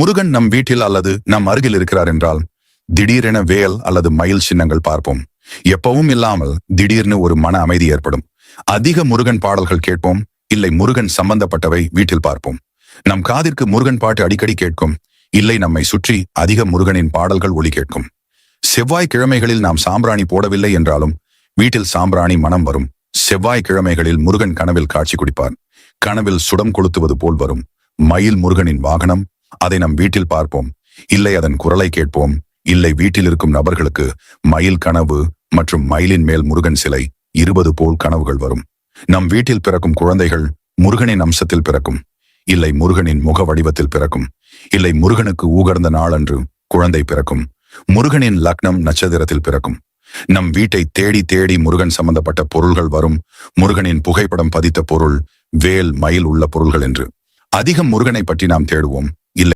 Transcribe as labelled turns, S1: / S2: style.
S1: முருகன் நம் வீட்டில் அல்லது நம் அருகில் இருக்கிறார் என்றால் திடீரென வேல் அல்லது மயில் சின்னங்கள் பார்ப்போம். எப்பவும் இல்லாமல் திடீர்னு ஒரு மன அமைதி ஏற்படும். அதிக முருகன் பாடல்கள் கேட்போம் இல்லை முருகன் சம்பந்தப்பட்டவை வீட்டில் பார்ப்போம். நம் காதிற்கு முருகன் பாட்டு அடிக்கடி கேட்கும் இல்லை நம்மை சுற்றி அதிக முருகனின் பாடல்கள் ஒளி கேட்கும். செவ்வாய் கிழமைகளில் நாம் சாம்பிராணி போடவில்லை என்றாலும் வீட்டில் சாம்பிராணி மனம் வரும். செவ்வாய் கிழமைகளில் முருகன் கனவில் காட்சி குடிப்பார். கனவில் சுடம் கொளுத்துவது போல் வரும். மயில் முருகனின் வாகனம் அதை நம் வீட்டில் பார்ப்போம். இல்லை அதன் குரலை கேட்போம். இல்லை வீட்டில் இருக்கும் நபர்களுக்கு மயில் கனவு மற்றும் மயிலின் மேல் முருகன் சிலை இருபது போல் கனவுகள் வரும். நம் வீட்டில் பிறக்கும் குழந்தைகள் முருகனின் அம்சத்தில் பிறக்கும். இல்லை முருகனின் முக வடிவத்தில் பிறக்கும். இல்லை முருகனுக்கு ஊகர்ந்த நாளன்று குழந்தை பிறக்கும். முருகனின் லக்னம் நட்சத்திரத்தில் பிறக்கும். நம் வீட்டை தேடி தேடி முருகன் சம்பந்தப்பட்ட பொருள்கள் வரும். முருகனின் புகைப்படம் பதித்த பொருள் வேல் மயில் உள்ள பொருள்கள் என்று. அதிகம் முருகனை பற்றி நாம் தேடுவோம்.